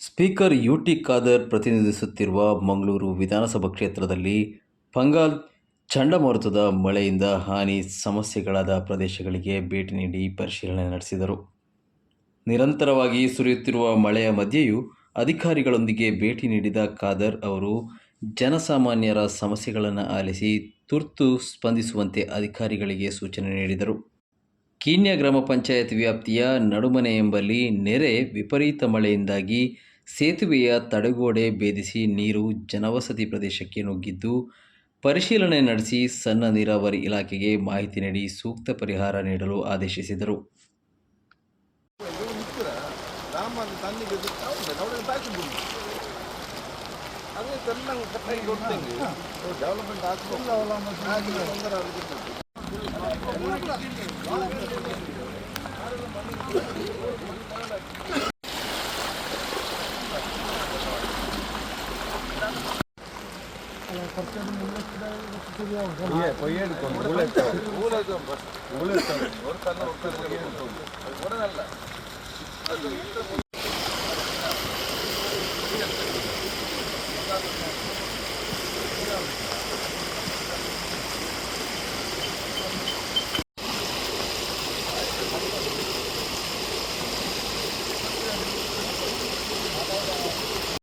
Speaker U T Khader ಪ್ರತಿನಿಧಿಸುತ್ತಿರುವ ಮಂಗಳೂರು ವಿಧಾನಸಭಾ ಕ್ಷೇತ್ರದಲ್ಲಿ ಪಂಗಾಲ್ ಚಂಡಮಾರುತದ ಮಳೆಯಿಂದ ಹಾನಿ ಸಮಸ್ಯೆಗಳಾದ ಪ್ರದೇಶಗಳಿಗೆ ಭೇಟಿ ನೀಡಿ ಪರಿಶೀಲನೆ ನಡೆಸಿದರು. ನಿರಂತರವಾಗಿ ಸುರಿಯುತ್ತಿರುವ ಮಳೆಯ ಮಧ್ಯೆಯೂ ಅಧಿಕಾರಿಗಳೊಂದಿಗೆ ಭೇಟಿ ನೀಡಿದ ಖಾದರ್ ಅವರು, ಜನಸಾಮಾನ್ಯರ ಸಮಸ್ಯೆಗಳನ್ನು ಆಲಿಸಿ ತುರ್ತು ಸ್ಪಂದಿಸುವಂತೆ ಅಧಿಕಾರಿಗಳಿಗೆ ಸೂಚನೆ ನೀಡಿದರು. ಕೀನ್ಯ ಗ್ರಾಮ ಪಂಚಾಯತ್ ವ್ಯಾಪ್ತಿಯ ನಡುಮನೆ ಎಂಬಲ್ಲಿ ನೆರೆ ವಿಪರೀತ ಮಳೆಯಿಂದಾಗಿ ಸೇತುವೆಯ ತಡೆಗೋಡೆ ಭೇದಿಸಿ ನೀರು ಜನವಸತಿ ಪ್ರದೇಶಕ್ಕೆ ನುಗ್ಗಿದ್ದು, ಪರಿಶೀಲನೆ ನಡೆಸಿ ಸಣ್ಣ ನೀರಾವರಿ ಇಲಾಖೆಗೆ ಮಾಹಿತಿ ನೀಡಿ ಸೂಕ್ತ ಪರಿಹಾರ ನೀಡಲು ಆದೇಶಿಸಿದರು. பொய்யே எடுக்கணும். ஒரு கல்ல ஒரு கல்ல